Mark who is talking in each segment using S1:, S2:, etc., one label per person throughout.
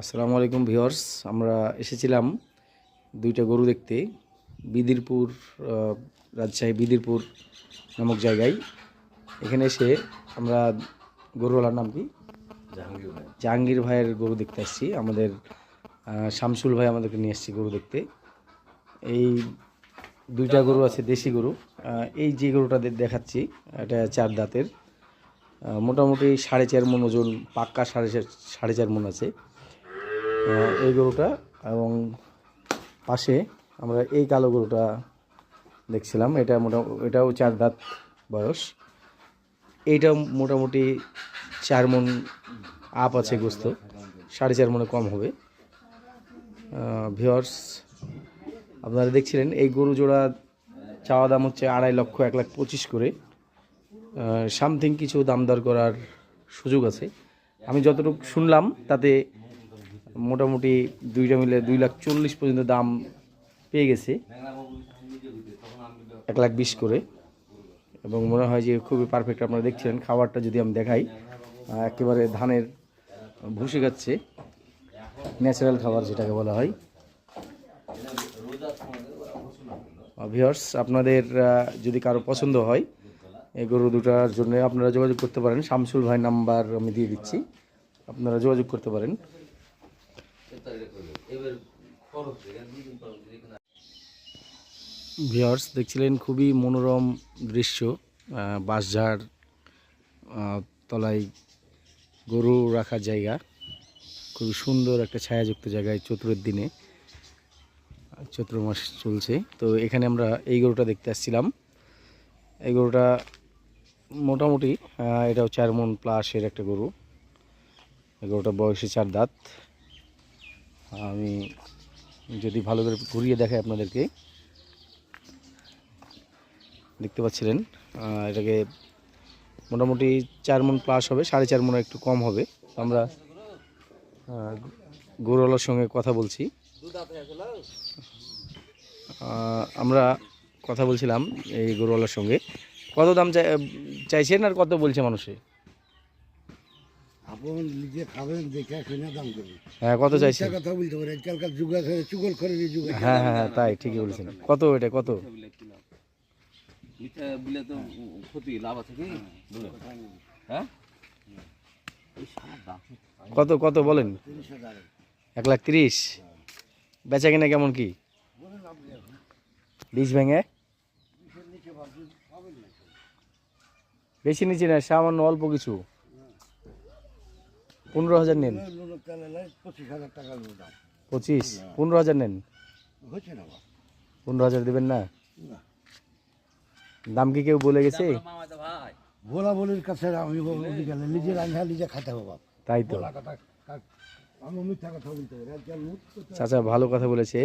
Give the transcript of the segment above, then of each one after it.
S1: আসসালামু আলাইকুম ভিউয়ার্স আমরা এসেছিলাম দুইটা গরু দেখতে বিদিরপুর রাজশাহী বিদিরপুর নামক জায়গায়। এখানে এসে আমরা গরুওয়ালার নাম কি? জাহাঙ্গীর ভাইয়ের গরু দেখতে আসছি। আমাদের শামসুল ভাই আমাদেরকে নিয়ে এসছি গরু দেখতে। এই দুইটা গরু আছে দেশি গরু। এই যে গরুটা দেখাচ্ছি এটা চার দাঁতের। মোটামুটি সাড়ে চার মন ওজন পাক্কা সাড়ে চার সাড়ে চার মন আছে। এই গরুটা এবং পাশে আমরা এই কালো গরুটা দেখছিলাম। এটা মোটা এটাও চার দাঁত বয়স। এইটা মোটামুটি চার মন আপ আছে গোস্ত। সাড়ে চার মনে কম হবে। ভিওর্স আপনারা দেখছিলেন, এই গরু জোড়া চাওয়া দাম হচ্ছে আড়াই লক্ষ এক লাখ পঁচিশ করে। সামথিং কিছু দাম দর করার সুযোগ আছে। আমি যতটুকু শুনলাম, তাতে মোটামুটি দুইটা মিলে দুই লাখ চল্লিশ পর্যন্ত দাম পেয়ে গেছে। এক লাখ বিশ করে। এবং মনে হয় যে খুবই পারফেক্ট আপনারা দেখছিলেন খাবারটা যদি আমি দেখাই একেবারে ধানের ভুসে খাচ্ছে। ন্যাচারাল খাবার যেটাকে বলা হয়। ভিওর্স আপনাদের যদি কারও পছন্দ হয়, এই গরু দুটার জন্য আপনারা যোগাযোগ করতে পারেন। শামসুল ভাই নাম্বার আমি দিয়ে দিচ্ছি। আপনারা যোগাযোগ করতে পারেন। ভিওর্স দেখছিলেন খুবই মনোরম দৃশ্য বাঁশঝাড় তলায় গরু রাখার জায়গা, খুবই সুন্দর একটা ছায়াযুক্ত জায়গায় চতুর্থ দিনে চৈত্র মাস চলছে। তো এখানে আমরা এই গরুটা দেখতে আসছিলাম। এই গরুটা মোটামুটি এটাও চার মন প্লাসের একটা গরু। এই গরুটা বয়সে চার দাঁত। আমি যদি ভালো করে ঘুরিয়ে দেখাই আপনাদেরকে। দেখতে পাচ্ছিলেন এটাকে মোটামুটি চার মন প্লাস হবে, সাড়ে চার মন একটু কম হবে। আমরা গরুওয়ালার সঙ্গে কথা বলছি। আমরা কথা বলছিলাম এই গরুওয়ালার সঙ্গে। কত দাম চাই চাইছেন আর কত বলছে মানুষে?
S2: আপন নিজে খাবেন দেখে দাম করবেন
S1: হ্যাঁ কত চাইছেন?
S2: কথা বলতে আজকালকার যুগ আছে চুগল করে যুগ
S1: হ্যাঁ হ্যাঁ হ্যাঁ তাই ঠিকই বলেছেন। কত এটা কত?
S3: মিথ্যা বলে তো ক্ষতি লাভ আছে কি? হ্যাঁ?
S1: কত কত বলেন? এক লাখ তিরিশ। বেচা কিনা কেমন কি? বিষ ভেঙে? বেশি নিচে না সামান্য অল্প কিছু। পনেরো হাজার নেন।
S2: পঁচিশ হাজার
S1: পঁচিশ? পনেরো হাজার নেন।
S2: হচ্ছে না বাবা।
S1: পনেরো হাজার দেবেন না। দাম কি কেউ বলে গেছে?
S2: ভোলা বলির কাছে আমি নিজে খাতে
S1: তাই তো। চাচা ভালো কথা বলেছে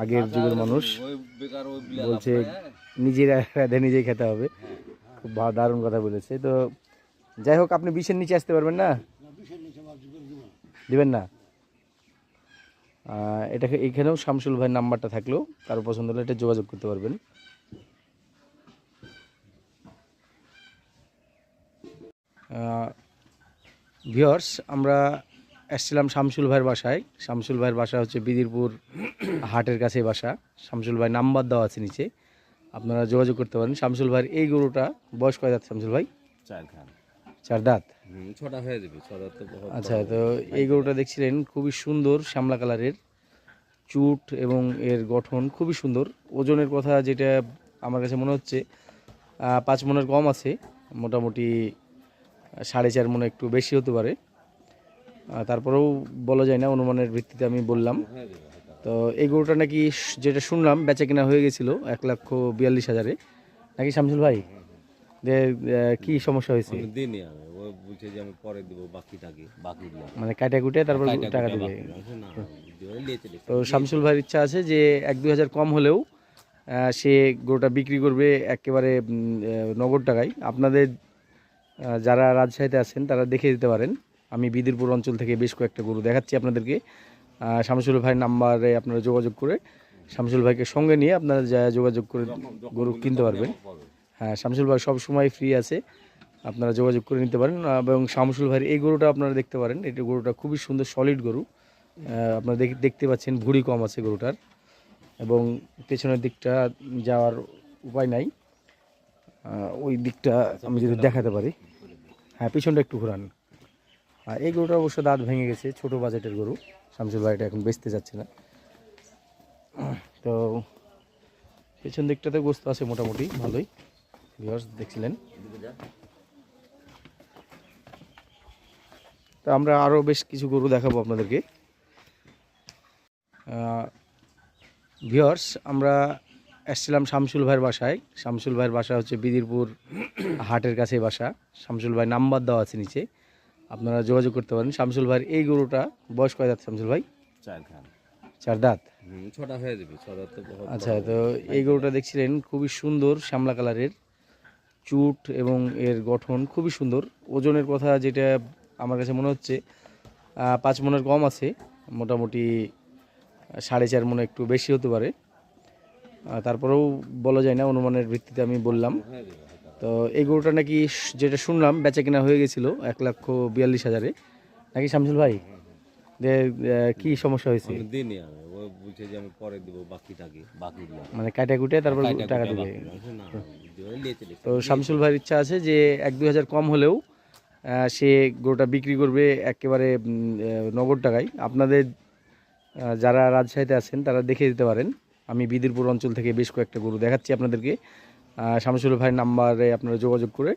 S1: আগের যুগের মানুষ। বলছে নিজের রাধে নিজেই খেতে হবে। খুব দারুণ কথা বলেছে। তো যাই হোক আপনি বিশের নিচে আসতে পারবেন না
S2: বিশের নিচে বাপ যুগের জীবন।
S1: দিবেন না? এটাকে এখানেও শামসুল ভাইয়ের নাম্বারটা থাকলেও কারও পছন্দ হলে এটা যোগাযোগ করতে পারবেন। ভিওর্স আমরা এসছিলাম শামসুল ভাইয়ের বাসায়। শামসুল ভাইয়ের বাসা হচ্ছে বিদিরপুর হাটের কাছে বাসা। শামসুল ভাই নাম্বার দেওয়া আছে নিচে। আপনারা যোগাযোগ করতে পারেন। শামসুল ভাইয়ের এই গরুটা বয়স কয় দাঁত শামসুল ভাই?
S3: চার খান।
S1: চার দাঁত?
S3: ছটা হয়ে যাবে
S1: আচ্ছা তো এই গরুটা দেখছিলেন খুবই সুন্দর শ্যামলা কালারের। চুট এবং এর গঠন খুবই সুন্দর। ওজনের কথা যেটা আমার কাছে মনে হচ্ছে পাঁচ মনের কম আছে মোটামুটি সাড়ে চার মনে একটু বেশি হতে পারে। তারপরেও বলা যায় না অনুমানের ভিত্তিতে আমি বললাম। তো এই গরুটা নাকি যেটা শুনলাম বেচা কিনা হয়ে গেছিল এক লক্ষ বিয়াল্লিশ হাজারে। নাকি শামসুল ভাই? যে কি সমস্যা হয়েছে?
S3: দিনই আমি। ও বলছে যে আমি পরে দিব বাকি টাকি বাকি
S1: মানে কাটা কুটে তারপর টাকা দিবে। তো শামসুল ভাইয়ের ইচ্ছা আছে যে এক দুই হাজার কম হলেও সে গরুটা বিক্রি করবে একেবারে নগদ টাকায়। আপনাদের যারা রাজশাহীতে আছেন তারা দেখে দিতে পারেন। আমি বিদিরপুর অঞ্চল থেকে বেশ কয়েকটা গরু দেখাচ্ছি আপনাদেরকে। শামসুল ভাইয়ের নাম্বারে আপনারা যোগাযোগ করে শামসুল ভাইকে সঙ্গে নিয়ে আপনারা যা যোগাযোগ করে গরু কিনতে পারবেন। শামসুল ভাই সব সময় ফ্রি আছে। আপনারা যোগাযোগ করে নিতে পারেন। এবং শামসুল ভাইয়ের এই গরুটা আপনারা দেখতে পারেন। এটা গরুটা খুবই সুন্দর সলিড গরু। আপনারা দেখ- দেখতে পাচ্ছেন ভুঁড়ি কম আছে গরুটার। এবং পেছনের দিকটা যাওয়ার উপায় নাই। ওই দিকটা আমি যদি দেখাতে পারি। হ্যাঁ পিছনটা একটু ঘোরান। আর এই গরুটা অবশ্য দাঁত ভেঙে গেছে, ছোট বাজেটের গরু। শামসুল ভাই এটা এখন বেচতে যাচ্ছে না। তো, পেছন দিকটাতে গোস্ত আছে মোটামুটি, ভালোই। ভিউয়ার্স দেখছিলেন? তো আমরা আরও বেশ কিছু গরু দেখাবো আপনাদেরকে। ভিউয়ার্স আমরা এসছিলাম শামসুল ভাইয়ের বাসায়। শামসুল ভাইয়ের বাসা হচ্ছে বিদিরপুর হাটের কাছে বাসা। শামসুল ভাই নাম্বার দেওয়া আছে নিচে। আপনারা যোগাযোগ করতে পারেন। শামসুল ভাইয়ের এই গরুটা বয়স কয় দাঁত শামসুল ভাই?
S3: চার
S1: দাঁত?
S3: ছটা হয়ে যাবে
S1: আচ্ছা তো এই গরুটা দেখছিলেন খুবই সুন্দর শ্যামলা কালারের। চুট এবং এর গঠন খুবই সুন্দর। ওজনের কথা যেটা আমার কাছে মনে হচ্ছে পাঁচ মনের কম আছে মোটামুটি সাড়ে চার মনে একটু বেশি হতে পারে। তারপরেও বলা যায় না অনুমানের ভিত্তিতে আমি বললাম। তো এই গরুটা নাকি যেটা শুনলাম বেচা কেনা হয়ে গেছিল এক লক্ষ বিয়াল্লিশ হাজারে। নাকি শামসুল ভাই? যে কি সমস্যা হয়েছে?
S3: আমি আমি ও বলছে যে আমি পরে দিব বাকিটাকে বাকি
S1: মানে কাটা কুটে তারপর টাকা দিবে।
S3: না।
S1: তো শামসুল ভাইয়ের ইচ্ছা আছে যে এক দুই হাজার কম হলেও সে গরুটা বিক্রি করবে একেবারে নগদ টাকায়। আপনাদের যারা রাজশাহীতে আছেন তারা দেখে দিতে পারেন। আমি বিদিরপুর অঞ্চল থেকে বেশ কয়েকটা গরু দেখাচ্ছি আপনাদেরকে। শামসুল ভাইয়ের নাম্বারে আপনারা যোগাযোগ করে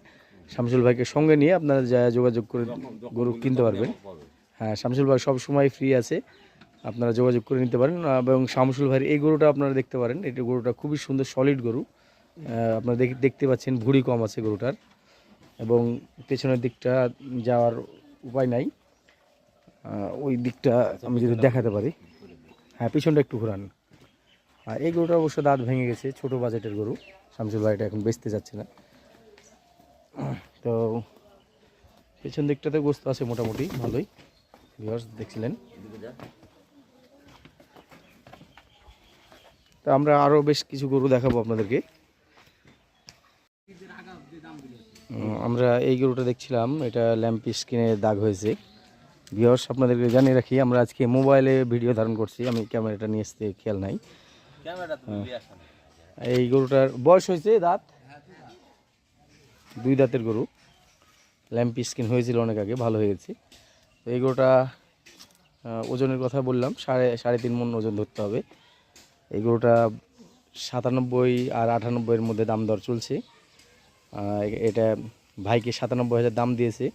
S1: শামসুল ভাইকে সঙ্গে নিয়ে আপনারা যা যোগাযোগ করে গরু কিনতে পারবেন। হ্যাঁ শামসুল ভাই সব সময় ফ্রি আছে। আপনারা যোগাযোগ করে নিতে পারেন। এবং শামসুল ভাইয়ের এই গরুটা আপনারা দেখতে পারেন। এটা গরুটা খুবই সুন্দর সলিড গরু। আপনারা দেখতে পাচ্ছেন ভুঁড়ি কম আছে গরুটার এবং পেছনের দিকটা যাওয়ার উপায় নাই। ওই দিকটা আমি যদি দেখাতে পারি। হ্যাঁ পিছনটা একটু ঘোরান। আর এই গরুটা অবশ্য দাঁত ভেঙে গেছে, ছোট বাজেটের গরু। শামসুল ভাই এটা এখন বেচতে যাচ্ছে না। তো পেছন দিকটাতে গোস্ত আছে মোটামুটি, ভালোই। দেখছিলেন। তো আমরা আরও বেশ কিছু গরু দেখাবো আপনাদেরকে। আমরা এই গরুটা দেখছিলাম এটা ল্যাম্প স্ক্রিনে দাগ হয়েছে। ভিউয়ার্স আপনাদেরকে জানিয়ে রাখি আমরা আজকে মোবাইলে ভিডিও ধারণ করছি আমি ক্যামেরাটা নিয়ে আসতে খেয়াল নাই।
S3: না।
S1: এই গরুটার বয়স হয়েছে দাঁত? দুই দাঁতের গরু। ল্যাম্প স্কিন হয়েছিল অনেক আগে ভালো হয়ে গেছে। তো এই গরুটা ওজনের কথা বললাম সাড়ে সাড়ে তিন মন ওজন ধরতে হবে। এই গরুটা সাতানব্বই আর আটানব্বইয়ের মধ্যে দাম দর চলছে। এটা ভাইকে সাতানব্বই হাজার দাম দিয়েছে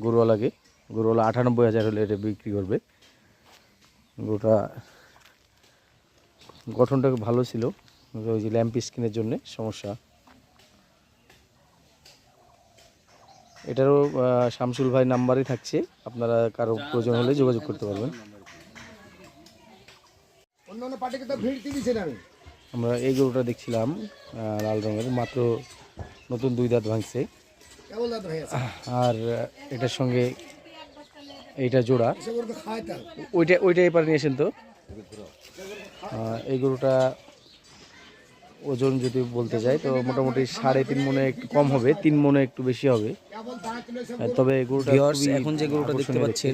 S1: গরুওয়ালাকে। গরুওয়ালা আটানব্বই হাজার হলে এটা বিক্রি করবে। গরুটা গঠনটা ভালো ছিল। ওই যে ল্যাম্প স্কিনের জন্য সমস্যা। এটারও শামসুল ভাই নাম্বারই থাকছে। আপনারা কারও প্রয়োজন হলে যোগাযোগ করতে পারবেন। আমরা এই গরুটা দেখছিলাম লাল রঙের। মাত্র নতুন দুই দাঁত ভাঙছে। আর এটার সঙ্গে এইটা জোড়া। ওইটা ওইটা এবার নিয়েছেন তো। এই গরুটা ওজন যদি বলতে যাই তো মোটামুটি সাড়ে তিন মনে একটু কম হবে তিন মনে একটু বেশি হবে। তবে গরুটা
S4: এখন যে গরুটা দেখতে পাচ্ছেন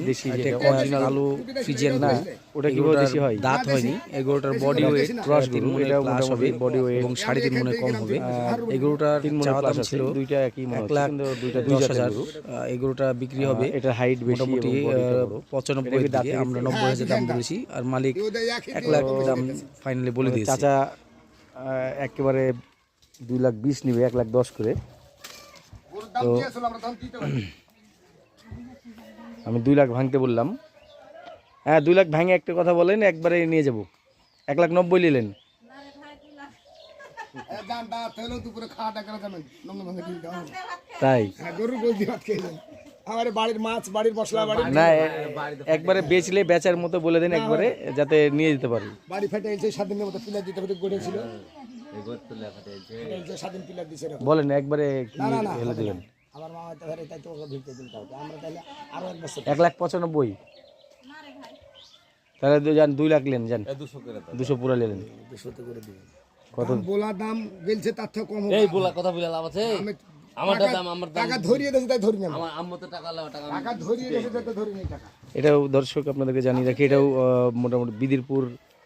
S1: অরিজিনাল
S4: কালো ফ্রিজিয়ান না
S1: ওটা কীভাবে দেশি হয়?
S4: দাঁত হয়নি এই গরুটার বডি ওয়েট
S1: ক্রস
S4: তিন
S1: গরু
S4: মনে প্লাস হবে
S1: মোটামুটি বডি ওয়েট
S4: এবং সাড়ে তিন মনে কম হবে। এই গরুটার
S1: তিন মনে প্লাস
S4: ছিল
S1: দুইটা একই মনে
S4: এক লাখ
S1: দুইটা
S4: দশ
S1: দুই
S4: হাজার এই গরুটা বিক্রি হবে
S1: এটা হাইট বেশি
S4: মোটামুটি। পঁচানব্বই
S1: কি
S4: আমরা নব্বই হাজার দাম বলেছি আর মালিক
S2: এক
S4: লাখ দাম। ফাইনালি বলে দিয়েছে।
S1: চাচা একেবারে দুই লাখ বিশ নিবে এক লাখ দশ করে।
S2: পারি।
S1: আমি দুই লাখ ভাঙতে বললাম। হ্যাঁ দুই লাখ ভাঙে একটা কথা বলেন একবারে নিয়ে যাব। এক লাখ নব্বই নিলেন। তাই?
S2: হ্যাঁ গরুর আমার বাড়ির মাছ বাড়ির মশলা বাড়ির
S1: না একবারে বেচলে বেচার মতো বলে দেন একবারে যাতে নিয়ে যেতে পারি
S2: বাড়ি ফেটে এসে সাত দিনের মতো পিলার দিতে হতে গড়েছিল।
S3: এবার তো লেখা আছে
S2: এই যে পিলার দিছে
S1: বলেন একবারে হেলে দেবেন?
S2: আমার মামা তো ঘরে তাই তো ওকে ভিড়তে দিতে হবে। আমরা তাহলে আরও এক বছর।
S1: এক লাখ পঁচানব্বই। তাহলে যান দুই লাখ নেন যান।
S3: দুশো করে দাও।
S1: দুশো পুরা
S2: করে দিবেন।
S1: কত?
S2: বলা দাম গেলছে তার থেকে কম
S3: এই বলা কথা বলে লাভ আছে। দাম আমার দাম
S2: টাকা ধরিয়ে তাই ধরি না
S3: আমার আম্মু তো টাকা লাও টাকা
S2: টাকা ধরিয়ে তাই ধরি টাকা।
S1: এটাও দর্শক আপনাদেরকে জানিয়ে রাখি এটাও মোটামুটি বিদিরপুর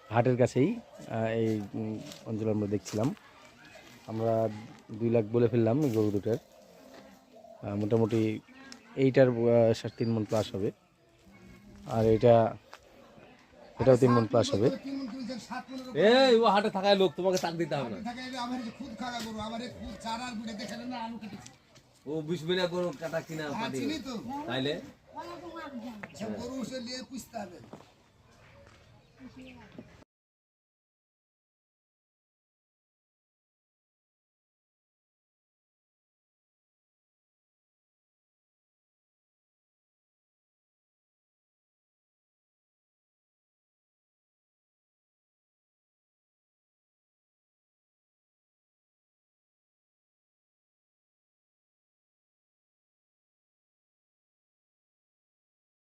S1: হাটের কাছেই এই অঞ্চলে আমরা দেখছিলাম। আমরা দুই লাখ বলে ফেললাম এই গরু দুটার। মোটামুটি এইটার সাড়ে তিন মন প্লাস হবে। আর এটা এটাও তিন মন প্লাস হবে।
S3: এই ও হাটে থাকায় লোক তোমাকে তাক দিতে হবে না।
S2: আমার খুদ গরু আমার খুদ চারার গুড়ে দেখালেন না আলু কেটেছে।
S3: ও বিশ মিনিট গরু কাটা কিনা পাটি
S2: চিনি তো।
S3: তাইলে?
S2: গরু সে নিয়ে পুষতে হবে।